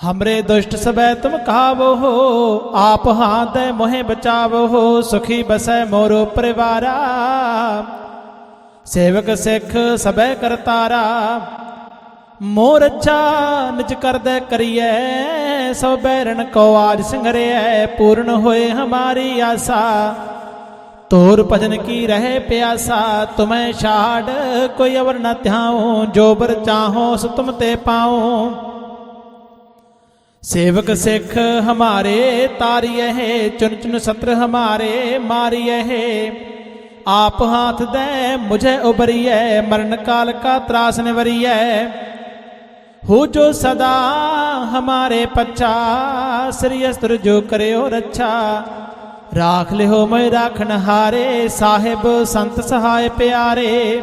ਹਮਰੇ ਦੁਸ਼ਟ ਸਬੈ ਤੁਮ ਕਾਵੋ ਹੋ ਆਪ ਹਾਦੈ ਮੋਹਿ ਬਚਾਵੋ ਹੋ ਸੁਖੀ ਬਸੈ ਮੋਰੋ ਪਰਿਵਾਰਾ ਸੇਵਕ ਸਿੱਖ ਸਬੈ ਕਰਤਾਰਾ ਮੋਰ ਅੱਛਾ ਨਿਜ ਕਰਦੈ ਕਰੀਐ ਸੋ ਬੈਰਨ ਕੋ ਆਜ ਸੰਗਰਿਐ ਪੂਰਨ ਹੋਏ ਹਮਾਰੀ ਆਸਾ ਤੋਰ ਭਜਨ ਕੀ ਰਹੇ ਪਿਆਸਾ ਤੁਮੈ ਛਾੜ ਕੋਈ ਅਵਰ ਨ ਧਿਆਉ ਜੋ ਬਰ ਚਾਹੋ ਸੋ ਤੁਮ ਤੇ ਪਾਉ ਸੇਵਕ ਸਿੱਖ ਹਮਾਰੇ ਤਾਰੀਏ ਹੈ ਚੁਨ ਚੁਨ ਸਤਰ ਹਮਾਰੇ ਮਾਰੀਏ ਹੈ ਆਪ ਹਾਥ ਦੇ, ਮੁਝੇ ਉਬਰੀਐ ਮਰਨ ਕਾਲ ਕਾ ਤਰਾਸ ਨਿਵਰੀਐ। ਹੋ ਜੋ ਸਦਾ ਹਮਾਰੇ ਪੱਛਾ, ਸ੍ਰੀ ਅਸਤਰ ਜੋ ਕਰਿਓ ਰੱਛਾ। ਰਾਖ ਲਿਓ ਮੈਂ ਰਾਖਣ ਹਾਰੇ, ਸਾਹਿਬ ਸੰਤ ਸਹਾਇ ਪਿਆਰੇ।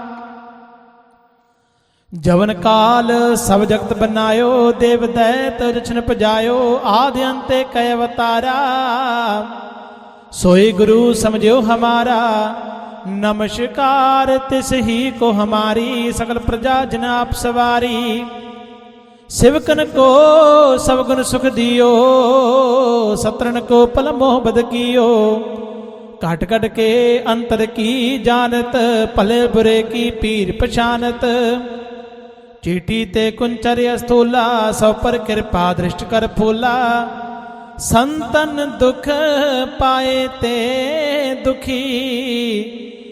ਜਵਨ ਕਾਲ ਸਭ ਜਗਤ ਬਨਾਇਓ, ਦੇਵ ਦੈਤ ਰਚਨ ਪਜਾਇਓ, ਆਦਿ ਅੰਤੇ ਕੈ ਅਵਤਾਰਾ। ਸੋਈ ਗੁਰੂ ਸਮਝਿਓ ਹਮਾਰਾ, ਨਮਸਕਾਰ ਤਿਸ ਹੀ ਕੋ ਹਮਾਰੀ, ਸਗਲ ਪ੍ਰਜਾ ਜਨ ਆਪ ਸਵਾਰੀ। ਸਿਵਕਨ ਕੋ ਸਭ ਗੁਣ ਸੁਖ ਦਿਓ ਸਤਰਨ ਕੋ ਪਲ ਮੋਹ ਬਦ ਕੀਓ। ਘਟ ਘਟ ਕੇ ਅੰਤਰ ਕੀ ਜਾਣਤ, ਭਲੇ ਬੁਰੇ ਕੀ ਪੀਰ ਪਛਾਨਤ। ਚੀਟੀ ਤੇ ਕੁੰਚਰ ਅਸਤੂਲਾ ਸਭ ਪਰ ਕਿਰਪਾ ਦ੍ਰਿਸ਼ਟ ਕਰ ਫੂਲਾ ਸੰਤਨ ਦੁਖ ਪਾਏ ਤੇ ਦੁਖੀ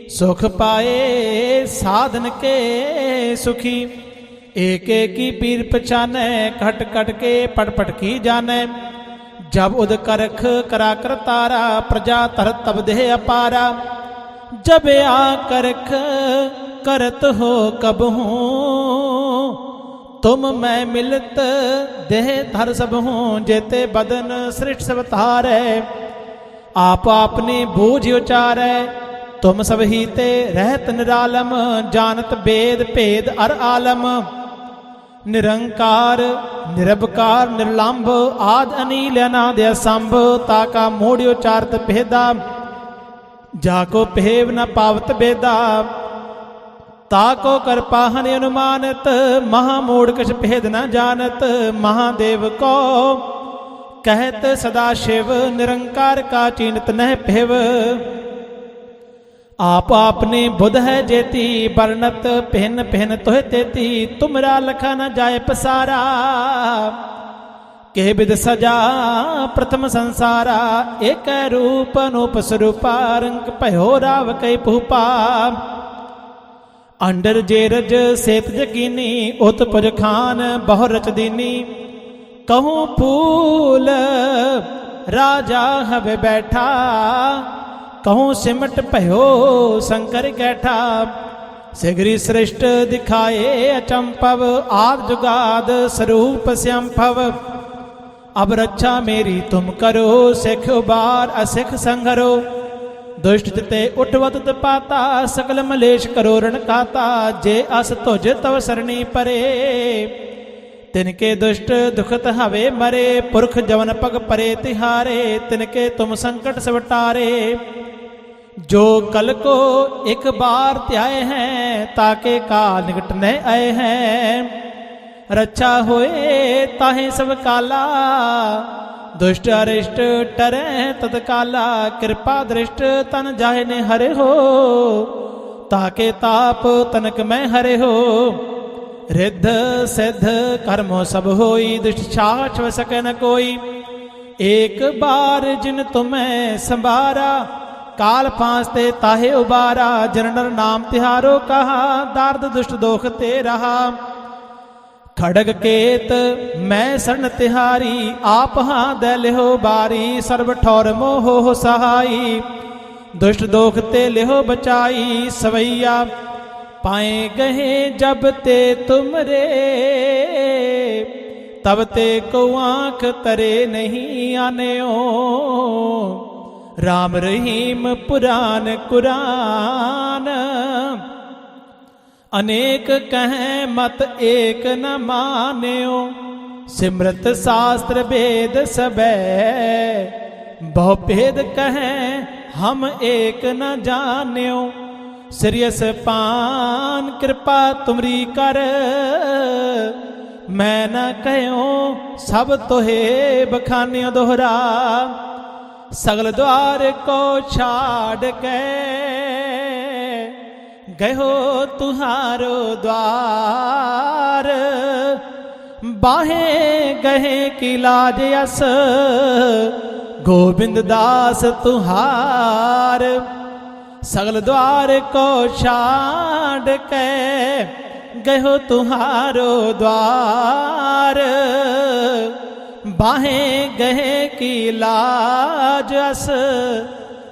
ਸੁਖ ਪਾਏ ਸਾਧਨ ਕੇ ਸੁਖੀ ਏਕ ਏਕੀ ਪੀਰ ਪਛਾਨੈ ਘਟ ਘਟ ਕੇ ਪਟ ਪਟ ਕੀ ਜਾਣੈ ਜਬ ਉਦ ਕਰਖ ਕਰਾ ਕਰ ਤਾਰਾ ਪ੍ਰਜਾ ਤਰ ਤਬ ਦੇਹ ਅਪਾਰਾ ਜਬ ਆ ਕਰਖ ਕਰਤ ਹੋ ਕਬ ਹੂੰ ਤੁਮ ਮੈਂ ਮਿਲਤ ਦੇਹ ਧਰ ਸਭ ਹੂੰ, ਜੇਤੇ ਬਦਨ ਸ੍ਰਿਸ਼ਟ ਸਭ ਧਾਰੈ। ਆਪ ਆਪਨੀ ਬੂਝ ਉਚਾਰੈ, ਤੁਮ ਸਭ ਹੀ ਤੇ ਰਹਿਤ ਨਿਰਾਲਮ, ਜਾਣਤ ਬੇਦ ਭੇਦ ਅਰ ਆਲਮ। ਨਿਰੰਕਾਰ, ਨਿਰਭਕਾਰ, ਨਿਰਲੰਭ, ਆਦ ਅਨੀਲ ਅਨਾਦ ਅਸੰਭ ਤਾਕਾ ਮੋੜ ਉਚਾਰਤ ਭੇਦਾ। ਜਾ ਕੋ ਭੇਵ ਨ ਪਾਵਤ ਬੇਦਾ ਤਾ ਕੋ ਕਰਪਾਹਨ ਅਨੁਮਾਨਤ, ਮਹਾ ਮੂੜ ਕਛ ਭੇਦ ਨਾ ਜਾਣਤ, ਮਹਾਦੇਵ ਕੋ ਕਹਿਤ ਸਦਾ ਸ਼ਿਵ, ਨਿਰੰਕਾਰ ਕਾ ਚੀਨਤ ਨਹਿ ਭਿਵ। ਆਪ ਆਪਨੇ ਬੁੱਧ ਹੈ ਜੇਤੀ ਬਰਨਤ ਪਹਿਨ ਪਹਿਨ ਤੋਹਿ ਤੇਤੀ, ਤੁਮਰਾ ਲਖਾ ਨ ਜਾਏ ਪਸਾਰਾ। ਕੇ ਬਿਦ ਸਜਾ ਪ੍ਰਥਮ ਸੰਸਾਰਾ, ਏਕ ਰੂਪ ਅਨੂਪ ਸਰੂਪਾ, ਰੰਗ ਭਇਓ ਰਾਵ ਕੈ ਭੂਪਾ। ਅੰਡਰ ਜੇਰਜ ਸੇਤ ਜਗੀਨੀ ਉਤ ਪੁਜ ਖਾਨ ਬਹੁ ਰਚ ਦੀਨੀ। ਕਹੂੰ ਫੂਲ ਰਾਜਾ ਹਵੇ ਬੈਠਾ, ਕਹੂੰ ਸਿਮਟ ਭਇਓ ਸ਼ੰਕਰ ਕੈਠਾ। ਸਿਗਰੀ ਸ੍ਰਿਸ਼ਟ ਦਿਖਾਏ ਅਚੰਪਵ ਆਦ ਜੁਗਾਦ ਸਰੂਪ ਸੰਭਵ ਅਬ ਰੱਛਾ ਮੇਰੀ ਤੁਮ ਕਰੋ, ਸਿੱਖ ਬਾਰ ਅਸਿੱਖ ਸੰਘਰੋ। ਦੁਸ਼ਟ ਜਿਤੇ ਉਠਵਤ ਤਪਾਤਾ ਸਕਲ ਮਲੇਸ਼ ਕਰੋ ਰਣ ਕਾਤਾ ਜੇ ਅਸ ਤੁਜ ਤਵ ਸਰਣੀ ਪਰੇ ਤਿਨਕੇ ਦੁਸ਼ਟ ਦੁਖਤ ਹਵੇ ਮਰੇ ਪੁਰਖ ਜਵਨ ਪਗ ਪਰੇ ਤਿਹਾਰੇ ਤਿਨਕੇ ਤੁਮ ਸੰਕਟ ਸਵਟਾਰੇ ਜੋ ਕਲ ਕੋ ਇੱਕ ਬਾਰ ਧਿਆਏ ਹੈ ਤਾਕੇ ਕਾਲ ਨਿਕਟ ਨ ਆਏ ਹੈ ਰੱਛਾ ਹੋਏ ਤਾਹੇ ਸਭ ਕਾਲਾ ਦੁਸ਼ਟ ਅਰਿਸ਼ਟ ਟਰੈ ਤਤ ਕਿਰਪਾ ਦ੍ਰਿਸ਼ਟ ਤਨ ਜਾਹੇ ਨੇ ਹਰੇ ਹੋ ਤਾਕੇ ਤਾਪ ਤਨਕ ਮੈਂ ਹਰੇ ਹੋ ਰਿੱਧ ਸਿੱਧ ਕਰਮੋ ਸਭ ਹੋਈ, ਦੁਸ਼ਟ ਛਾਛ ਵ ਨ ਕੋਈ। ਏਕ ਬਾਰ ਜਿਨ ਤੁਮੈ ਸੰਭਾਰਾ, ਕਾਲ ਫਾਂਸ ਤੇ ਤਾਹੇ ਉਬਾਰਾ ਜਨਨਰ ਨਾਮ ਤਿਹਾਰੋ ਕਹਾ, ਦਰਦ ਦੁਸ਼ਟ ਦੋਖ ਤੇ ਰਹਾ। ਖੜਗ ਕੇਤ, ਮੈਂ ਸਰਨ ਤਿਹਾਰੀ ਆਪ ਹਾਂ ਦੇ ਲਿਹੋ ਬਾਰੀ, ਸਰਬ ਠੌਰ ਮੋਹ ਸਹਾਈ। ਦੁਸ਼ਟ ਦੋਖ ਤੇ ਲਿਹੋ ਬਚਾਈ, ਸਵਈਆ ਪਾਏ ਗਏ ਜਬ ਤੇ ਤੁਮਰੇ। ਤਬ ਤੇ ਕੋ ਆਂਖ ਤਰੇ ਨਹੀਂ ਆਨਿਓ। ਰਾਮ ਰਹੀਮ ਪੁਰਾਨ ਕੁਰਾਨ। ਅਨੇਕ ਕਹੈ ਮਤ ਏਕ ਨ ਮਾਨਿਓ, ਸਿਮਰਤ ਸ਼ਾਸਤਰ ਵੇਦ ਸਬੈ ਬਹੁ ਭੇਦ ਕਹੈ ਹਮ ਏਕ ਨ ਜਾਣਿਓ ਸ੍ਰੀਅਸ ਪਾਨ ਕਿਰਪਾ ਤੁਮਰੀ ਕਰ। ਮੈਂ ਨਾ ਕਹਿਓ ਸਭ ਤੋਹੇ ਬਖਾਨਿਓ ਦੋਹਰਾ, ਸਗਲ ਦੁਆਰ ਕੋ ਛਾੜ ਕੇ। ਗਇਓ ਤੁਹਾਰੋ ਦਵਾਰ। ਬਾਹੇ ਗਏ ਕੀ ਲਾਜ ਅਸ। ਗੋਬਿੰਦ ਦਾਸ ਤੁਹਾਰ। ਸਗਲ ਦਵਾਰ ਕੋ ਛਾੜ ਕੇ ਗਇਓ ਤੁਹਾਰੋ ਦਵਾਰ। ਬਾਹੇ ਗਏ ਕੀ ਲਾਜ ਅਸ।